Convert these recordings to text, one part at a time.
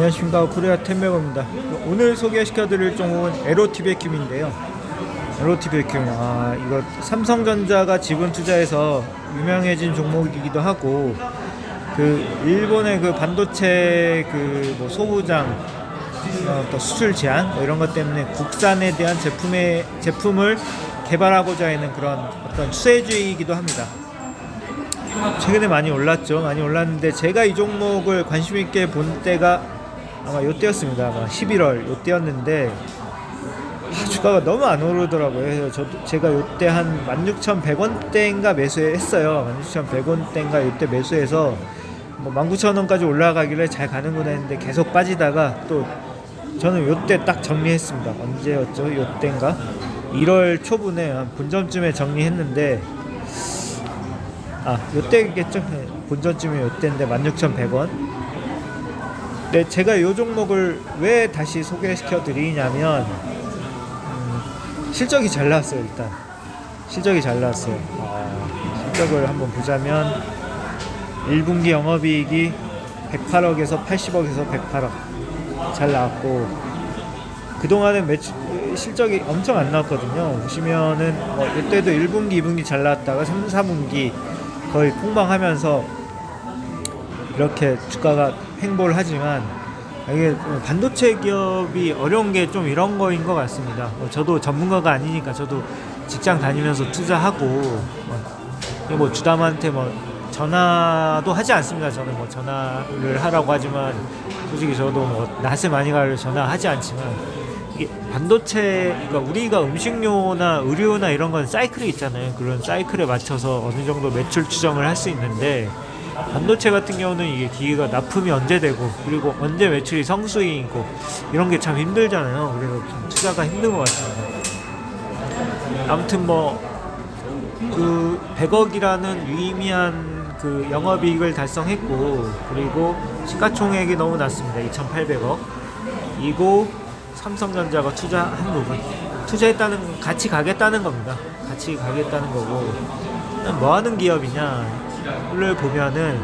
안녕하십니까 코리아 템메거입니다 오늘 소개시켜드릴 종목은 에로티베큐인데요 에로티베큐 아 이거 삼성전자가 지분 투자해서 유명해진 종목이기도 하고 그 일본의 그 반도체 그 뭐 소부장 어, 또 수출 제한 뭐 이런 것 때문에 국산에 대한 제품의 제품을 개발하고자 하는 그런 어떤 추세주의이기도 합니다. 최근에 많이 올랐죠. 많이 올랐는데 제가 이 종목을 관심 있게 본 때가 아마 요때였습니다. 아마 11월 요때였는데 아, 주가가 너무 안 오르더라고요. 그래서 저도 제가 요때 한 16,100원대인가 매수했어요. 16,100원대인가 요때 매수해서 뭐 19,000원까지 올라가길래 잘 가는구나 했는데 계속 빠지다가 또 저는 요때 딱 정리했습니다. 언제였죠? 요때인가? 1월 초분에 한 본점쯤에 정리했는데 아 요때겠죠? 네, 본전쯤에 요때인데 16,100원 네, 제가 이 종목을 왜 다시 소개시켜 드리냐면 음, 실적이 잘 나왔어요 일단. 실적이 잘 나왔어요. 아, 실적을 한번 보자면 1분기 영업이익이 108억에서 80억에서 108억 잘 나왔고 그동안은 매출 실적이 엄청 안 나왔거든요. 보시면은 뭐 이때도 1분기 2분기 잘 나왔다가 3, 4분기 거의 폭망하면서 이렇게 주가가 횡보를 하지만 이게 반도체 기업이 어려운 게 좀 이런 거인 것 같습니다. 뭐 저도 전문가가 아니니까 저도 직장 다니면서 투자하고 뭐, 뭐 주담한테 뭐 전화도 하지 않습니다. 저는 뭐 전화를 하라고 하지만 솔직히 저도 뭐 낯을 많이 가려 전화하지 않지만 이게 반도체 그러니까 우리가 음식료나 의료나 이런 건 사이클이 있잖아요. 그런 사이클에 맞춰서 어느 정도 매출 추정을 할 수 있는데 반도체 같은 경우는 이게 기계가 납품이 언제 되고 그리고 언제 매출이 성수익이고 이런 게 참 힘들잖아요. 그래서 좀 투자가 힘든 것 같습니다. 아무튼 뭐 그 100억이라는 유의미한 그 영업이익을 달성했고 그리고 시가총액이 너무 낮습니다. 2,800억. 이고 삼성전자가 투자한 부분 투자했다는 같이 가겠다는 겁니다. 같이 가겠다는 거고 뭐 하는 기업이냐 를 보면은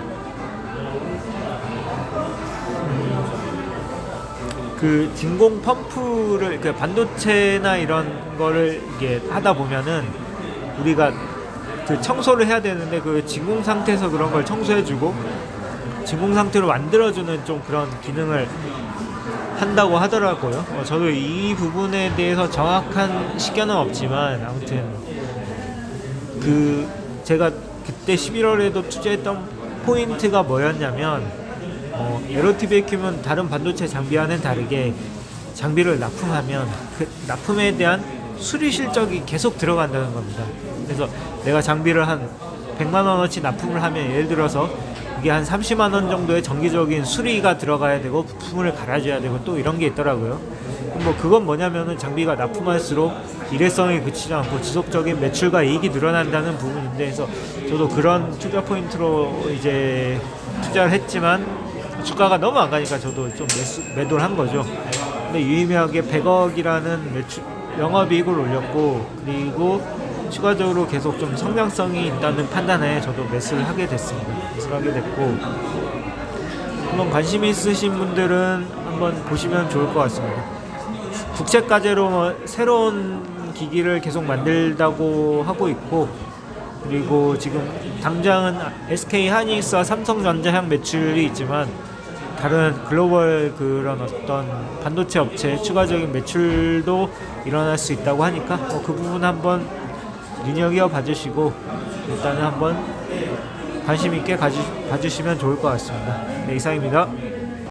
음, 그 진공 펌프를 그 반도체나 이런 거를 이게 하다 보면은 우리가 그 청소를 해야 되는데 그 진공 상태에서 그런 걸 청소해주고 진공 상태로 만들어주는 좀 그런 기능을 한다고 하더라고요. 어, 저도 이 부분에 대해서 정확한 시견은 없지만 아무튼 그 제가 그때 11월에도 투자했던 포인트가 뭐였냐면 어, 에로티베큐면 다른 반도체 장비와는 다르게 장비를 납품하면 그 납품에 대한 수리 실적이 계속 들어간다는 겁니다. 그래서 내가 장비를 한 100만 원어치 납품을 하면 예를 들어서 이게 한 30만 원 정도의 정기적인 수리가 들어가야 되고 부품을 갈아줘야 되고 또 이런 게 있더라고요. 뭐 그건 뭐냐면은 장비가 납품할수록 일회성이 그치지 않고 지속적인 매출과 이익이 늘어난다는 부분인데 그래서 저도 그런 투자 포인트로 이제 투자를 했지만 주가가 너무 안 가니까 저도 좀 매수, 매도를 한 거죠. 근데 유의미하게 100억이라는 매출 영업이익을 올렸고 그리고 추가적으로 계속 좀 성장성이 있다는 판단에 저도 매수를 하게 됐습니다. 매수를 하게 됐고 한번 관심 있으신 분들은 한번 보시면 좋을 것 같습니다. 국책과제로 뭐 새로운 기기를 계속 만들다고 하고 있고 그리고 지금 당장은 SK 하이닉스와 삼성전자 향 매출이 있지만 다른 글로벌 그런 어떤 반도체 업체 추가적인 매출도 일어날 수 있다고 하니까 어, 그 부분 한번 눈여겨 봐주시고 일단은 한번 관심 있게 가주, 봐주시면 좋을 것 같습니다. 네, 이상입니다.